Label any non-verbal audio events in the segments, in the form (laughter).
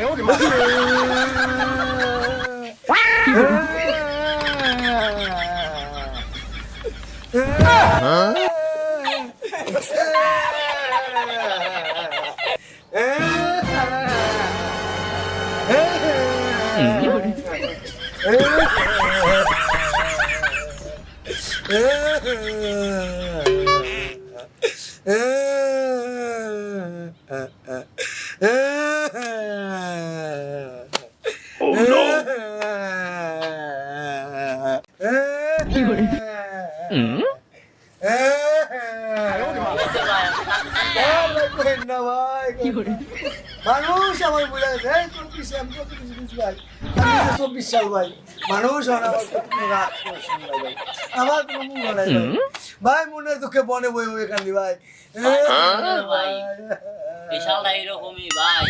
가요 그만. 에 (laughs) মানুষ আমার বুঝা গেছে এই চব্বিশ আমি কত কিছু কিছু ভাই আমি চব্বিশ সাল ভাই মানুষ হয় আমার ভাই আমার কোনো মুখ নাই ভাই ভাই মনে দুঃখে বনে বই বই কান্দি ভাই এরকমই ভাই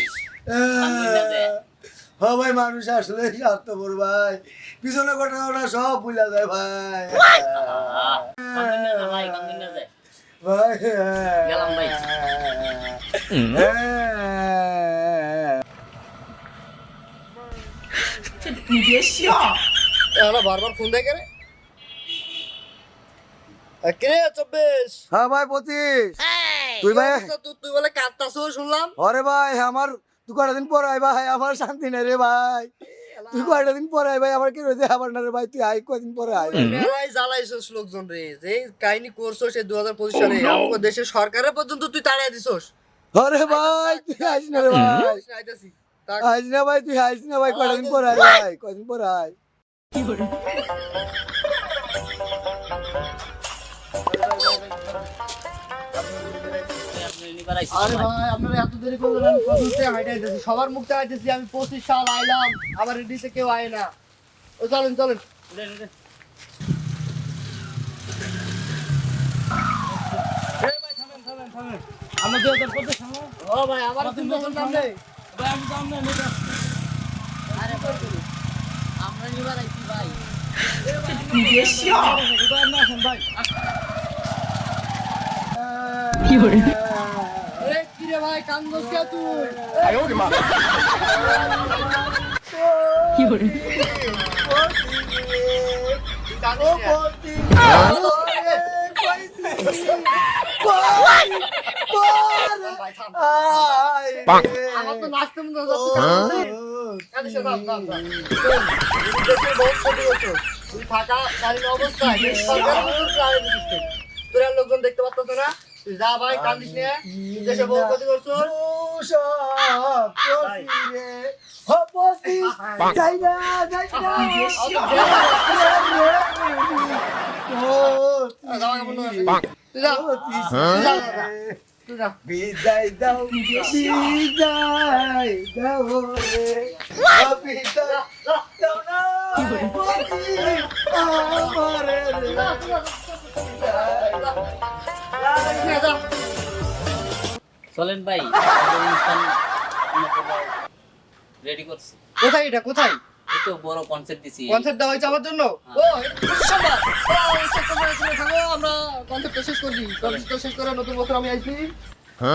হ্যাঁ ভাই মানুষ আসলে স্বার্থপর ভাই। পিছনে ঘটনা ওটা সব ভুলা যায় ভাই। বারবার ফোন দেয় রে? কে চব্বিশ? হ্যাঁ ভাই পঁচিশ। তুই ভাই তুই তুই বলে কাঁদতাছো শুনলাম। আরে ভাই আমার তুই কয়টা দিন পর আয় ভাই? আমার শান্তি নেই রে ভাই। তুই কয়টা দিন পর আয় ভাই? আমার কি রয়েছে আবার না রে ভাই? তুই আয় কয়দিন পরে আয় মেলায় জ্বালাইছস লোকজন রে। যে কাহিনী করছ সে দু হাজার পঁচিশ সালে আমাকে দেশের সরকারের পর্যন্ত তুই তাড়িয়ে দিছস। আরে ভাই তুই আইস না রে ভাই। আইস না ভাই তুই আইস না ভাই কয়টা দিন পর আয় ভাই কয়দিন পর আয় আরে ভাই। আপনারা এত দেরি করলেন আমি সবার মুখতে আইতেছি আমি পঁচিশ সাল আইলাম আবার রেডিতে কেউ আয় না। ও চলেন চলেন। ও ভাই আমার চিন্তা করলাম নেই আরে আমরা নিবার আইছি ভাই। কি কান্দস কে তুই ও পতি ভাই থাম আয় আমার তো নাচতে মনে হচ্ছে। তুই থাকা অবস্থায় যা ভাই কান্দিস দেশে না। যাই না যাওয়া বন্ধ কর। তুই যা। তুই যা, যা, যা। তুই বিদায় দাও বিদায় দাও বিদায় দাও না আমারে চলেন ভাই রেডি করছি। কোথায় এটা? কোথায়? তো বড় কনসেপ্ট দিছি। কনসার্ট দেওয়া হয়েছে আমার জন্য? ও সংবাদ। ও, আমরা কনসার্টটা শেষ করছি। কনসার্টটা শেষ করে নতুন বছর আমি আইছি।